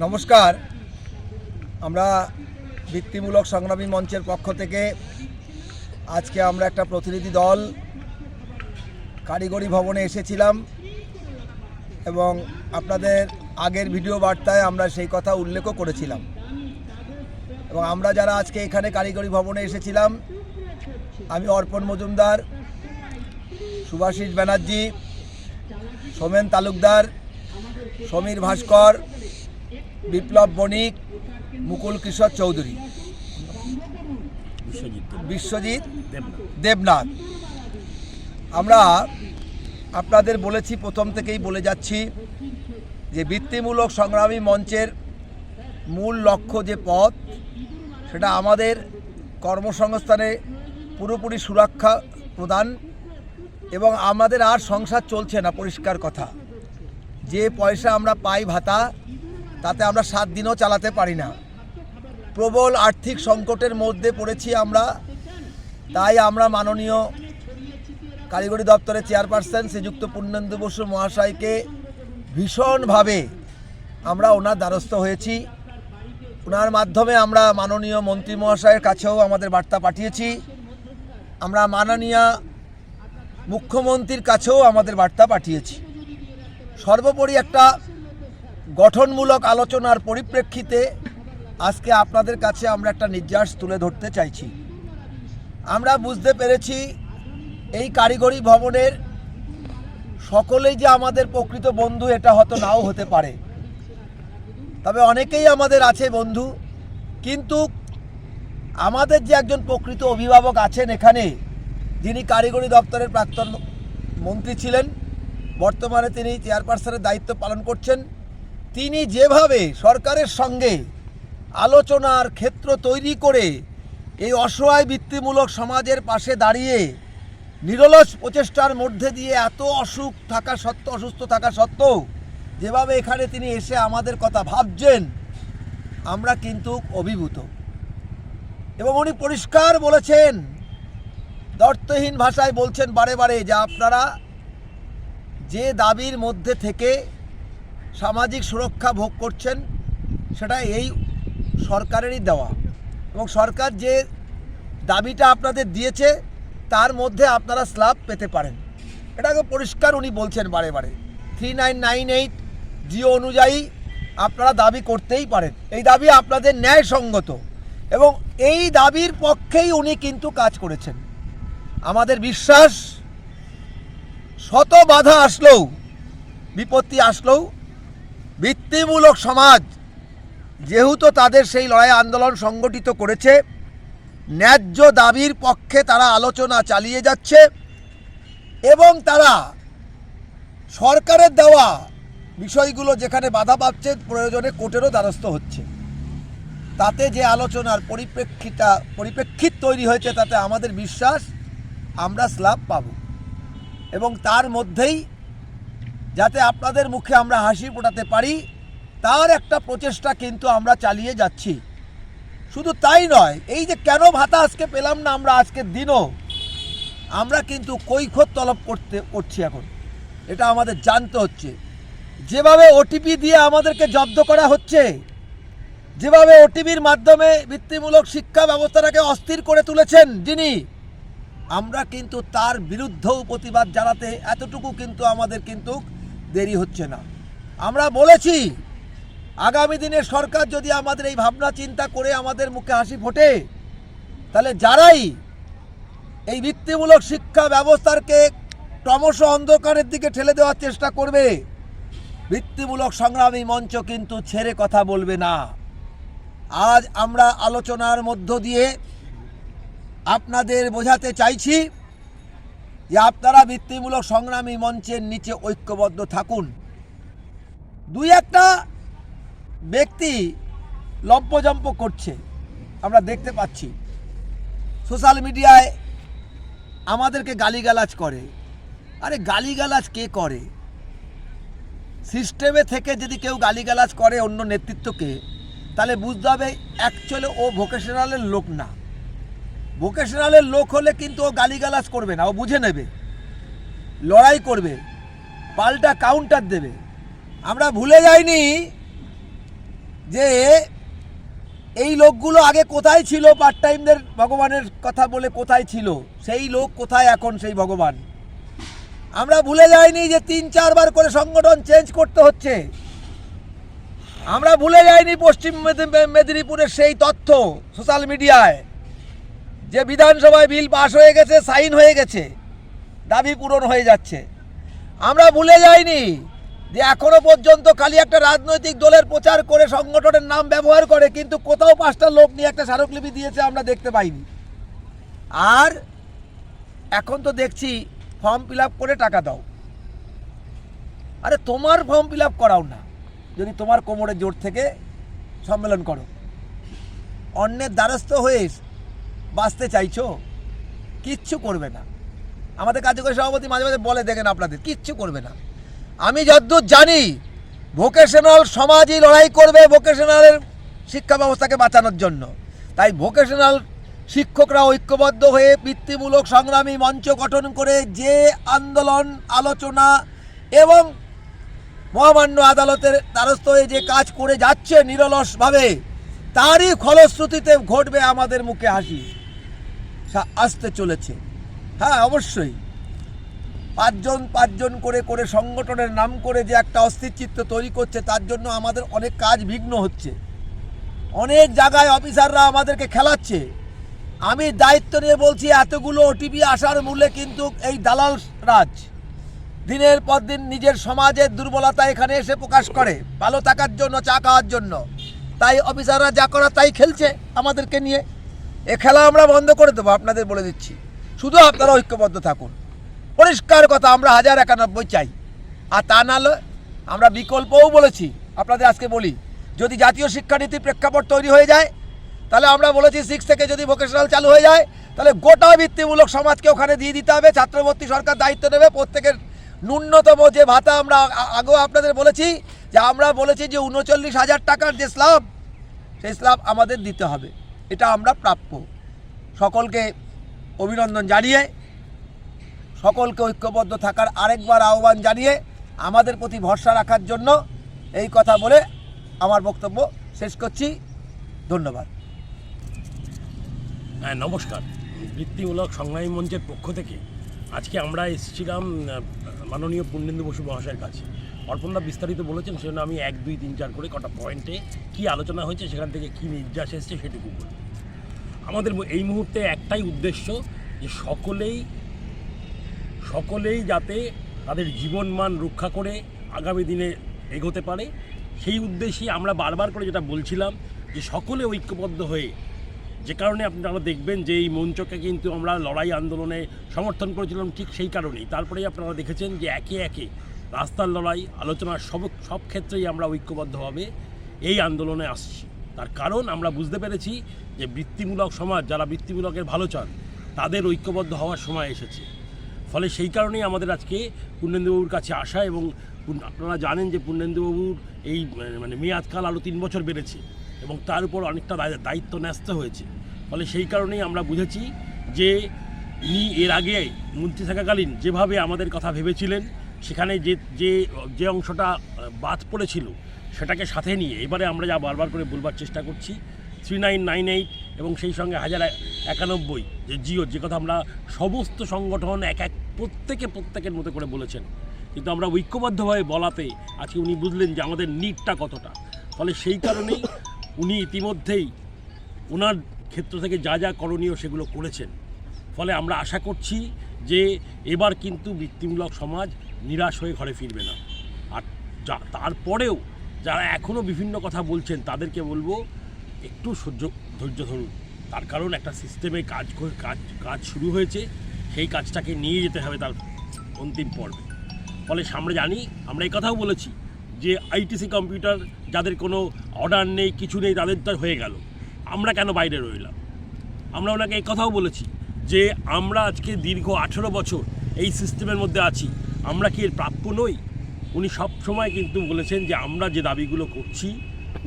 নমস্কার। আমরা বৃত্তিমূলক সংগ্রামী মঞ্চের পক্ষ থেকে আজকে আমরা একটা প্রতিনিধি দল কারিগরি ভবনে এসেছিলাম এবং আপনাদের আগের ভিডিও বার্তায় আমরা সেই কথা উল্লেখও করেছিলাম। এবং আমরা যারা আজকে এখানে কারিগরি ভবনে এসেছিলাম, আমি অর্পণ মজুমদার, সুভাষিস ব্যানার্জি, সোমেন তালুকদার, সমীর ভাস্কর বিপ্লব বণিক মুকুল কিশোর চৌধুরী। বিশ্বজিৎ দেবনাথ। আমরা আপনাদের বলেছি প্রথম থেকেই বলে যাচ্ছি যে বৃত্তিমূলক সংগ্রামী মঞ্চের মূল লক্ষ্য যে পথ সেটা আমাদের কর্মসংস্থানে পুরোপুরি সুরক্ষা প্রদান এবং আমাদের আর সংসার চলছে না পরিষ্কার কথা। যে পয়সা আমরা পাই ভাতা তাতে আমরা সাত দিনও চালাতে পারি না। প্রবল আর্থিক সংকটের মধ্যে পড়েছি আমরা। তাই আমরা মাননীয় কারিগরি দপ্তরের চেয়ারপারসন শ্রীযুক্ত পূর্ণেন্দু বসু মহাশয়কে ভীষণভাবে আমরা ওনার দ্বারস্থ হয়েছি। ওনার মাধ্যমে আমরা মাননীয় মন্ত্রী মহাশয়ের কাছেও আমাদের বার্তা পাঠিয়েছি। আমরা মাননীয় মুখ্যমন্ত্রীর কাছেও আমাদের বার্তা পাঠিয়েছি। সর্বোপরি একটা গঠনমূলক আলোচনার পরিপ্রেক্ষিতে আজকে আপনাদের কাছে আমরা একটা নির্যাস তুলে ধরতে চাইছি। আমরা বুঝতে পেরেছি এই কারিগরি ভবনের সকলেই যে আমাদের প্রকৃত বন্ধু এটা হয়তো নাও হতে পারে। তবে অনেকেই আমাদের আছে বন্ধু, কিন্তু আমাদের যে একজন প্রকৃত অভিভাবক আছেন এখানে, যিনি কারিগরি দপ্তরের প্রাক্তন মন্ত্রী ছিলেন, বর্তমানে তিনি চেয়ারপারসনের দায়িত্ব পালন করছেন। তিনি যেভাবে সরকারের সঙ্গে আলোচনার ক্ষেত্র তৈরি করে এই অসহায় বৃত্তিমূলক সমাজের পাশে দাঁড়িয়ে নিরলস প্রচেষ্টার মধ্যে দিয়ে এত অসুখ থাকা সত্ত্বেও, অসুস্থ থাকা সত্ত্বেও যেভাবে এখানে তিনি এসে আমাদের কথা ভাবছেন, আমরা কিন্তু অভিভূত। এবং উনি পরিষ্কার বলেছেন দর্থহীন ভাষায় বলছেন বারে বারে যে আপনারা যে দাবির মধ্যে থেকে সামাজিক সুরক্ষা ভোগ করছেন, সেটা এই সরকারেরই দেওয়া। এবং সরকার যে দাবিটা আপনাদের দিয়েছে, তার মধ্যে আপনারা স্ল্যাব পেতে পারেন। এটাকে পরিষ্কার উনি বলছেন বারে বারে। Three nine nine eight GO অনুযায়ী আপনারা দাবি করতেই পারেন। এই দাবি আপনাদের ন্যায়সঙ্গত। এবং এই দাবির পক্ষেই উনি কিন্তু কাজ করেছেন। আমাদের বিশ্বাস, শত বাধা আসলেও, বিপত্তি আসলেও বৃত্তিমূলক সমাজ, যেহেতু তাদের সেই লড়াই আন্দোলন সংগঠিত করেছে, ন্যায্য দাবির পক্ষে তারা আলোচনা চালিয়ে যাচ্ছে এবং তারা সরকারের দেওয়া বিষয়গুলো যেখানে বাধা পাচ্ছে, প্রয়োজনে কোর্টেরও দ্বারস্থ হচ্ছে। তাতে যে আলোচনার পরিপ্রেক্ষিতা, পরিপ্রেক্ষিত তৈরি হয়েছে, তাতে আমাদের বিশ্বাস, আমরা স্ল্যাব পাব। এবং তার মধ্যেই যাতে আপনাদের মুখে আমরা হাসি ফোটাতে পারি, তার একটা প্রচেষ্টা কিন্তু আমরা চালিয়ে যাচ্ছি। শুধু তাই নয়, এই যে কেন ভাতা আজকে পেলাম না আমরা আজকের দিনও, আমরা কিন্তু কৈফত তলব করতে, করছি এখন। এটা আমাদের জানতে হচ্ছে। যেভাবে ওটিপি দিয়ে আমাদেরকে জব্দ করা হচ্ছে, যেভাবে ওটিপির মাধ্যমে বৃত্তিমূলক শিক্ষা ব্যবস্থাটাকে অস্থির করে তুলেছেন যিনি, আমরা কিন্তু তার বিরুদ্ধেও প্রতিবাদ জানাতে এতটুকু কিন্তু আমাদের কিন্তু দেরি হচ্ছে না। আমরা বলেছি, আগামী দিনে সরকার যদি আমাদের এই ভাবনা চিন্তা করে আমাদের মুখে হাসি ফোটে, তাহলে যারাই এই বৃত্তিমূলক শিক্ষা ব্যবস্থাকে ক্রমশ অন্ধকারের দিকে ঠেলে দেওয়ার চেষ্টা করবে বৃত্তিমূলক সংগ্রামী মঞ্চ কিন্তু ছেড়ে কথা বলবে না। আজ আমরা আলোচনার মধ্য দিয়ে আপনাদের বোঝাতে চাইছি যে আপনারা বৃত্তিমূলক সংগ্রামী মঞ্চের নিচে ঐক্যবদ্ধ থাকুন। দুই একটা ব্যক্তি লম্পজম্প করছে, আমরা দেখতে পাচ্ছি। সোশ্যাল মিডিয়ায় আমাদেরকে গালিগালাজ করে। আরে গালিগালাজ কে করে? সিস্টেমে থেকে যদি কেউ গালিগালাজ করে অন্য নেতৃত্বকে, তাহলে বুঝতে হবে অ্যাকচুয়ালি ও ভোকেশনালের লোক না। ভোকেশনালের লোক হলে কিন্তু ও গালিগালাজ করবে না, ও বুঝে নেবে। লড়াই করবে, পাল্টা কাউন্টার দেবে। আমরা ভুলে যাইনি যে এই লোকগুলো আগে কোথায় ছিল পার্ট টাইমদের ভগবানের কথা বলে কোথায় ছিল, সেই লোক কোথায় এখন সেই ভগবান? আমরা ভুলে যাইনি যে তিন চারবার করে সংগঠন চেঞ্জ করতে হচ্ছে। আমরা ভুলে যাইনি পশ্চিম মেদিনীপুরের সেই তথ্য সোশ্যাল মিডিয়ায়। যে বিধানসভায় বিল পাশ হয়ে গেছে, সাইন হয়ে গেছে, দাবি পূরণ হয়ে যাচ্ছে। আমরা ভুলে যাইনি যে এখনও পর্যন্ত খালি একটা রাজনৈতিক দলের প্রচার করে সংগঠনের নাম ব্যবহার করে, কিন্তু কোথাও পাঁচটা লোক নিয়ে একটা স্মারকলিপি দিয়েছে আমরা দেখতে পাইনি। আর এখন তো দেখছি ফর্ম ফিল করে টাকা দাও। আরে তোমার ফর্ম ফিল করাও না, যদি তোমার কোমরের জোর থেকে সম্মেলন করো। অন্যের দ্বারস্থ হয়ে বাঁচতে চাইছো? কিচ্ছু করবে না। আমাদের কার্যকরী সভাপতি মাঝে মাঝে বলে দেখেন আপনাদের, কিচ্ছু করবে না। আমি যদ্দূর জানি, ভোকেশনাল সমাজই লড়াই করবে ভোকেশনালের শিক্ষা ব্যবস্থাকে বাঁচানোর জন্য। তাই ভোকেশনাল শিক্ষকরা ঐক্যবদ্ধ হয়ে বৃত্তিমূলক সংগ্রামী মঞ্চ গঠন করে যে আন্দোলন, আলোচনা এবং মহামান্য আদালতের দ্বারস্থ হয়ে যে কাজ করে যাচ্ছে নিরলসভাবে, তারই ফলশ্রুতিতে ঘটবে আমাদের মুখে হাসি। আসতে চলেছে। হ্যাঁ অবশ্যই। পাঁচজন পাঁচজন করে করে সংগঠনের নাম করে যে একটা অস্থিরচিত্ত তৈরি করছে, তার জন্য আমাদের অনেক কাজ বিঘ্ন হচ্ছে। অনেক জায়গায় অফিসাররা আমাদেরকে খেলাচ্ছে। আমি দায়িত্ব নিয়ে বলছি, এতগুলো ওটিপি আসার মূলে কিন্তু এই দালাল রাজ দিনের পর দিন নিজের সমাজের দুর্বলতা এখানে এসে প্রকাশ করে, ভালো থাকার জন্য, চা খাওয়ার জন্য। তাই অফিসাররা যা করা তাই খেলছে আমাদেরকে নিয়ে। এ খেলা আমরা বন্ধ করে দেবো, আপনাদের বলে দিচ্ছি। শুধু আপনারা ঐক্যবদ্ধ থাকুন। পরিষ্কার কথা, আমরা হাজার একানব্বই চাই। আর তা নাহলে আমরা বিকল্পও বলেছি, আপনাদের আজকে বলি। যদি জাতীয় শিক্ষানীতি প্রেক্ষাপট তৈরি হয়ে যায়, তাহলে আমরা বলেছি সিক্স থেকে যদি ভোকেশনাল চালু হয়ে যায়, তাহলে গোটা বৃত্তিমূলক সমাজকে ওখানে দিয়ে দিতে হবে। ছাত্রবর্তী সরকার দায়িত্ব নেবে। প্রত্যেকের ন্যূনতম যে ভাতা আমরা আগেও আপনাদের বলেছি, যে আমরা বলেছি যে উনচল্লিশ হাজার টাকার যে স্ল্যাব সেই স্ল্যাব আমাদের দিতে হবে। এটা আমরা প্রাপ্য। সকলকে অভিনন্দন জানিয়ে, সকলকে ঐক্যবদ্ধ থাকার আরেকবার আহ্বান জানিয়ে আমাদের প্রতি ভরসা রাখার জন্য এই কথা বলে আমার বক্তব্য শেষ করছি। ধন্যবাদ। হ্যাঁ নমস্কার। বৃত্তিমূলক সংগ্রামী মঞ্চের পক্ষ থেকে আজকে আমরা এসেছিলাম মাননীয় পূর্ণেন্দু বসু মহাশয়ের কাছে। অর্পণদা বিস্তারিত বলেছেন, সেজন্য আমি এক, দুই, তিন, চার করে কটা পয়েন্টে কি আলোচনা হয়েছে, সেখান থেকে কি নির্যাস এসছে সেটুকু বলি আমাদের এই মুহূর্তে একটাই উদ্দেশ্য যে সকলেই সকলেই যাতে তাদের জীবনমান রক্ষা করে আগামী দিনে এগোতে পারে। সেই উদ্দেশ্যে আমরা বারবার করে যেটা বলছিলাম যে সকলে ঐক্যবদ্ধ হয়ে, যে কারণে আপনারা দেখবেন যে এই মঞ্চকে কিন্তু আমরা লড়াই আন্দোলনে সমর্থন করেছিলাম ঠিক সেই কারণেই। তারপরেই আপনারা দেখেছেন যে একে একে রাস্তার লড়াই, আলোচনার সব সব ক্ষেত্রেই আমরা ঐক্যবদ্ধভাবে এই আন্দোলনে আসছি। তার কারণ আমরা বুঝতে পেরেছি যে বৃত্তিমূলক সমাজ, যারা বৃত্তিমূলকের ভালো চান, তাদের ঐক্যবদ্ধ হওয়ার সময় এসেছে। ফলে সেই কারণেই আমাদের আজকে পূর্ণেন্দুবাবুর কাছে আসা এবং আপনারা জানেন যে পূর্ণেন্দুবাবুর এই, মানে- মানে মেয়াদকাল আরও তিন বছর বেড়েছে এবং তার উপর অনেকটা দায়িত্ব ন্যস্ত হয়েছে। ফলে সেই কারণেই আমরা বুঝেছি যে ইনি এর আগে মন্ত্রী থাকাকালীন যেভাবে আমাদের কথা ভেবেছিলেন, সেখানে যে যে যে অংশটা বাদ পড়েছিল সেটাকে সাথে নিয়ে এবারে আমরা যা বারবার করে বলবার চেষ্টা করছি থ্রি নাইন নাইন এইট এবং সেই সঙ্গে হাজার একানব্বই, যে জিও, যে কথা আমরা সমস্ত সংগঠন এক এক প্রত্যেকে প্রত্যেকের মতো করে বলেছেন। কিন্তু আমরা ঐক্যবদ্ধভাবে বলাতে আজকে উনি বুঝলেন যে আমাদের নিটটা কতটা। ফলে সেই কারণেই উনি ইতিমধ্যেই ওনার ক্ষেত্র থেকে যা যা করণীয় সেগুলো করেছেন। ফলে আমরা আশা করছি যে এবার কিন্তু বৃত্তিমূলক সমাজ নিরাশ হয়ে ঘরে ফিরবে না। আর যা, তারপরেও যারা এখনও বিভিন্ন কথা বলছেন, তাদেরকে বলব, একটু সহ্য, ধৈর্য ধরুন। তার কারণ একটা সিস্টেমে কাজ কাজ কাজ শুরু হয়েছে, সেই কাজটাকে নিয়ে যেতে হবে তার অন্তিম পর্বে। ফলে সামনে জানি, আমরা এই কথাও বলেছি যে আইটিসি কম্পিউটার যাদের কোনো অর্ডার নেই, কিছু নেই, তাদের তো হয়ে গেল। আমরা কেন বাইরে রইলাম? আমরা ওনাকে এই কথাও বলেছি যে আমরা আজকে দীর্ঘ আঠেরো বছর এই সিস্টেমের মধ্যে আছি। আমরা কি এর প্রাপ্য নই? উনি সব সময় কিন্তু বলেছেন যে আমরা যে দাবিগুলো করছি,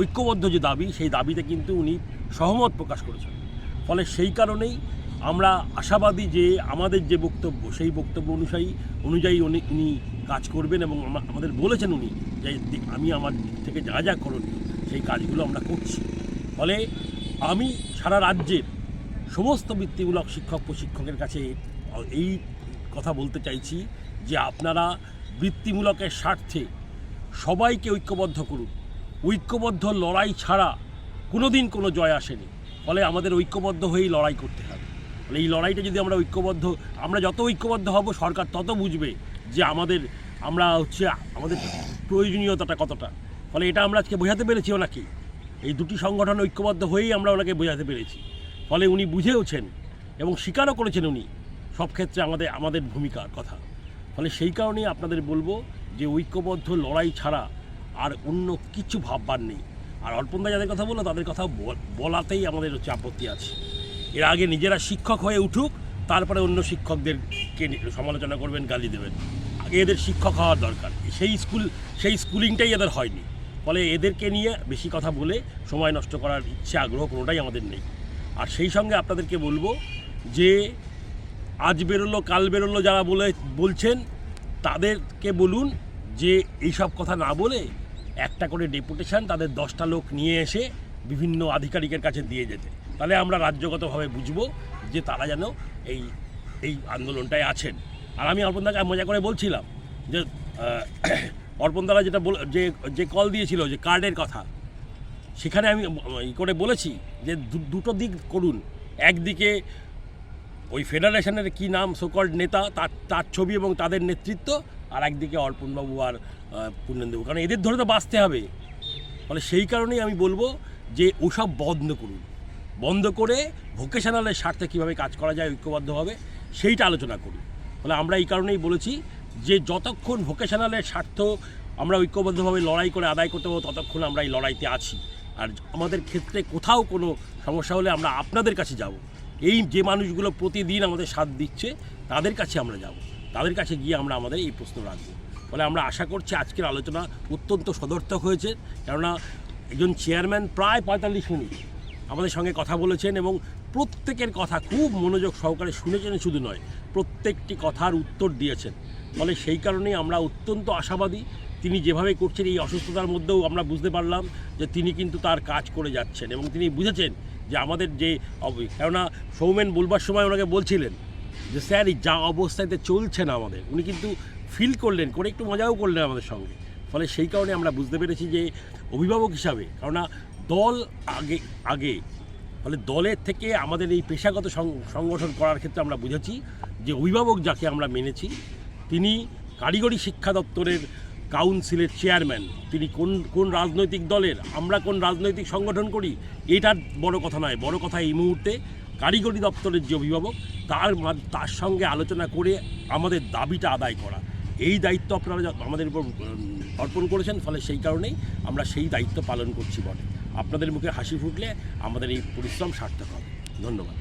ঐক্যবদ্ধ যে দাবি, সেই দাবিতে কিন্তু উনি সহমত প্রকাশ করেছেন। ফলে সেই কারণেই আমরা আশাবাদী যে আমাদের যে বক্তব্য, সেই বক্তব্য অনুযায়ী অনুযায়ী উনি উনি কাজ করবেন এবং আমাদের বলেছেন উনি যে আমি আমার দিক থেকে যা যা করণীয়, সেই কাজগুলো আমরা করছি। ফলে আমি সারা রাজ্যের সমস্ত বৃত্তিমূলক শিক্ষক, প্রশিক্ষকের কাছে এই কথা বলতে চাইছি যে আপনারা বৃত্তিমূলকের স্বার্থে সবাইকে ঐক্যবদ্ধ করুন। ঐক্যবদ্ধ লড়াই ছাড়া কোনোদিন কোনো জয় আসেনি। ফলে আমাদের ঐক্যবদ্ধ হয়েই লড়াই করতে হবে। ফলে এই লড়াইটা যদি আমরা ঐক্যবদ্ধ, আমরা যত ঐক্যবদ্ধ হব, সরকার তত বুঝবে যে আমাদের, আমরা হচ্ছে আমাদের প্রয়োজনীয়তাটা কতটা। ফলে এটা আমরা আজকে বোঝাতে পেরেছি ওনাকে। এই দুটি সংগঠন ঐক্যবদ্ধ হয়েই আমরা ওনাকে বোঝাতে পেরেছি। ফলে উনি বুঝেওছেন এবং স্বীকারও করেছেন উনি। সব ক্ষেত্রে আমাদের আমাদের ভূমিকার কথা। ফলে সেই কারণেই আপনাদের বলব যে ঐক্যবদ্ধ লড়াই ছাড়া আর অন্য কিছু ভাববার নেই। আর অর্পণদা যাদের কথা বলল, তাদের কথা বল- বলাতেই আমাদের হচ্ছে আপত্তি আছে। এর আগে নিজেরা শিক্ষক হয়ে উঠুক, তারপরে অন্য শিক্ষকদেরকে সমালোচনা করবেন, গালি দেবেন। আগে এদের শিক্ষক হওয়ার দরকার। সেই স্কুল, সেই স্কুলিংটাই এদের হয়নি। ফলে এদেরকে নিয়ে বেশি কথা বলে সময় নষ্ট করার ইচ্ছে, আগ্রহ কোনোটাই আমাদের নেই। আর সেই সঙ্গে আপনাদেরকে বলব যে আজ বেরোলো কাল বেরোলো যারা বলে বলছেন তাদেরকে বলুন যে এইসব কথা না বলে একটা করে ডেপুটেশন তাদের দশটা লোক নিয়ে এসে বিভিন্ন আধিকারিকের কাছে দিয়ে যেতে। তাহলে আমরা রাজ্যগতভাবে বুঝব যে তারা যেন এই এই আন্দোলনটায় আছেন। আর আমি অর্পণ অর্পণদাকে মজা করে বলছিলাম যে আহ, অর্পণদারা যেটা বল যে যে কল দিয়েছিল যে কার্ডের কথা সেখানে আমি ই করে বলেছি যে দুটো দিক করুন। একদিকে ওই ফেডারেশনের কি নাম সুকল্ড নেতা, তার তার ছবি এবং তাদের নেতৃত্ব, আর একদিকে অর্পণবাবু আর পূর্ণেন্দুবাবু। কারণ এদের ধরে তো বাঁচতে হবে। ফলে সেই কারণেই আমি বলব যে ওসব বন্ধ করুন। বন্ধ করে ভোকেশনালের স্বার্থে কীভাবে কাজ করা যায় ঐক্যবদ্ধভাবে সেইটা আলোচনা করুন। ফলে আমরা এই কারণেই বলেছি যে যতক্ষণ ভোকেশনালের স্বার্থ আমরা ঐক্যবদ্ধভাবে লড়াই করে আদায় করতে পারব, ততক্ষণ আমরা এই লড়াইতে আছি। আর আমাদের ক্ষেত্রে কোথাও কোনো সমস্যা হলে আমরা আপনাদের কাছে যাব। এই যে মানুষগুলো প্রতিদিন আমাদের সাথ দিচ্ছে, তাদের কাছে আমরা যাব। তাদের কাছে গিয়ে আমরা আমাদের এই প্রশ্ন রাখব। ফলে আমরা আশা করছি আজকের আলোচনা অত্যন্ত সদর্থক হয়েছে। কেননা একজন চেয়ারম্যান প্রায় পঁয়তাল্লিশ মিনিট আমাদের সঙ্গে কথা বলেছেন এবং প্রত্যেকের কথা খুব মনোযোগ সহকারে শুনেছেন, শুধু নয়, প্রত্যেকটি কথার উত্তর দিয়েছেন। ফলে সেই কারণেই আমরা অত্যন্ত আশাবাদী। তিনি যেভাবে করছেন, এই অসুস্থতার মধ্যেও আমরা বুঝতে পারলাম যে তিনি কিন্তু তার কাজ করে যাচ্ছেন এবং তিনি বুঝেছেন যে আমাদের যে কেননা সৌমেন বলবার সময় ওনাকে বলছিলেন যে, স্যার, এই যা অবস্থাতে চলছে না আমাদের। উনি কিন্তু ফিল করলেন, করে একটু মজাও করলেন আমাদের সঙ্গে। ফলে সেই কারণে আমরা বুঝতে পেরেছি যে, অভিভাবক হিসাবে, কেননা দল আগে আগে, ফলে দলের থেকে আমাদের এই পেশাগত সংগঠন করার ক্ষেত্রে আমরা বুঝেছি যে, অভিভাবক যাকে আমরা মেনেছি, তিনি কারিগরি শিক্ষা দপ্তরের কাউন্সিলের চেয়ারম্যান। তিনি কোন কোন রাজনৈতিক দলের? আমরা কোন রাজনৈতিক সংগঠন করি? এটার বড় কথা নয়। বড় কথা এই মুহূর্তে কারিগরি দপ্তরের যে অভিভাবক, তার তার সঙ্গে আলোচনা করে আমাদের দাবিটা আদায় করা। এই দায়িত্ব আপনারা আমাদের উপর অর্পণ করেছেন, ফলে সেই কারণেই আমরা সেই দায়িত্ব পালন করছি বটে। আপনাদের মুখে হাসি ফুটলে আমাদের এই পরিশ্রম সার্থক হবে। ধন্যবাদ।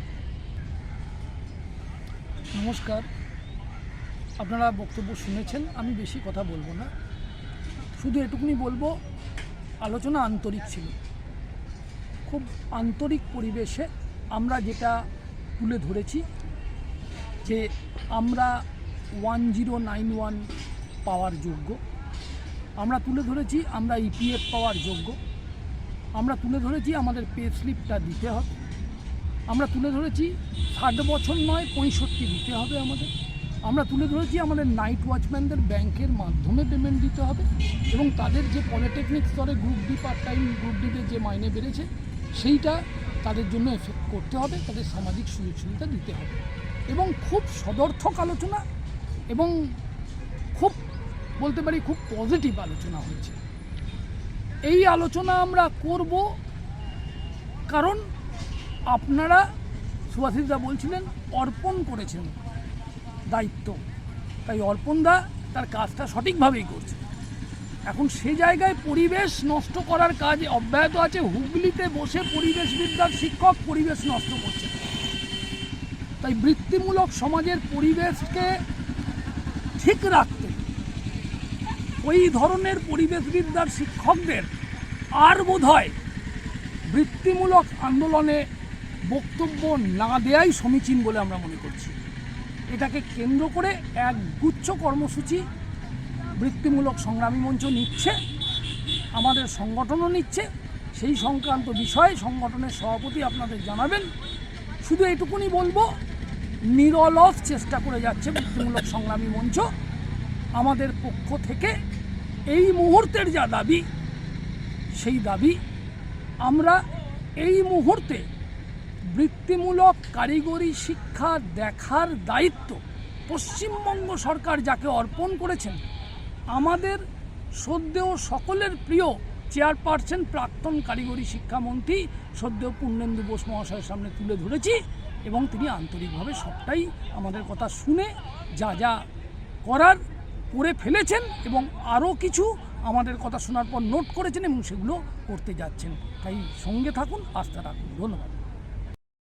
নমস্কার। আপনারা বক্তব্য শুনেছেন, আমি বেশি কথা বলব না। শুধু এটুকুনি বলব, আলোচনা আন্তরিক ছিল। খুব আন্তরিক পরিবেশে আমরা যেটা তুলে ধরেছি যে আমরা ওয়ান জিরো নাইন ওয়ান পাওয়ার যোগ্য। আমরা তুলে ধরেছি আমরা ইপিএফ পাওয়ার যোগ্য। আমরা তুলে ধরেছি আমাদের পে স্লিপটা দিতে হবে। আমরা তুলে ধরেছি ষাট বছর নয় পঁয়ষট্টি দিতে হবে আমাদের। আমরা তুলে ধরেছি আমাদের নাইট ওয়াচম্যানদের ব্যাংকের মাধ্যমে পেমেন্ট দিতে হবে এবং তাদের যে পলিটেকনিক স্তরে group D part time group ডিতে যে মাইনে বেড়েছে, সেইটা তাদের জন্য এফেক্ট করতে হবে, তাদের সামাজিক সুযোগ সুবিধা দিতে হবে। এবং খুব সদর্থক আলোচনা এবং খুব, বলতে পারি খুব পজিটিভ আলোচনা হয়েছে। এই আলোচনা আমরা করব কারণ আপনারা সুভাষিসদা বলছিলেন, অর্পণ করেছেন। দায়িত্ব। তাই অর্পণদা তার কাজটা সঠিকভাবেই করছে। এখন সে জায়গায় পরিবেশ নষ্ট করার কাজ অব্যাহত আছে। হুগলিতে বসে পরিবেশবিদ্যার শিক্ষক পরিবেশ নষ্ট করছে। তাই বৃত্তিমূলক সমাজের পরিবেশকে ঠিক রাখতে ওই ধরনের পরিবেশবিদ্যার শিক্ষকদের আর বোধ হয় বৃত্তিমূলক আন্দোলনে বক্তব্য না দেয়াই সমীচীন বলে আমরা মনে করছি। এটাকে কেন্দ্র করে এক গুচ্ছ কর্মসূচি বৃত্তিমূলক সংগ্রামী মঞ্চ নিচ্ছে, আমাদের সংগঠনও নিচ্ছে। সেই সংক্রান্ত বিষয়ে সংগঠনের সভাপতি আপনাদের জানাবেন। শুধু এটুকুনি বলব, নিরলস চেষ্টা করে যাচ্ছে বৃত্তিমূলক সংগ্রামী মঞ্চ। আমাদের পক্ষ থেকে এই মুহূর্তের যা দাবি, সেই দাবি আমরা এই মুহূর্তে বৃত্তিমূলক কারিগরি শিক্ষা দেখার দায়িত্ব পশ্চিমবঙ্গ সরকার যাকে অর্পণ করেছেন। আমাদের সদ্যেও সকলের প্রিয় চেয়ারপারসন, প্রাক্তন কারিগরি শিক্ষামন্ত্রী সদ্য পূর্ণেন্দু বোস মহাশয়ের সামনে তুলে ধরেছি এবং তিনি আন্তরিকভাবে সবটাই আমাদের কথা শুনে যা যা করার করে ফেলেছেন এবং আরও কিছু আমাদের কথা শোনার পর নোট করেছেন এবং সেগুলো করতে যাচ্ছেন। তাই সঙ্গে থাকুন, আস্থা রাখুন। ধন্যবাদ।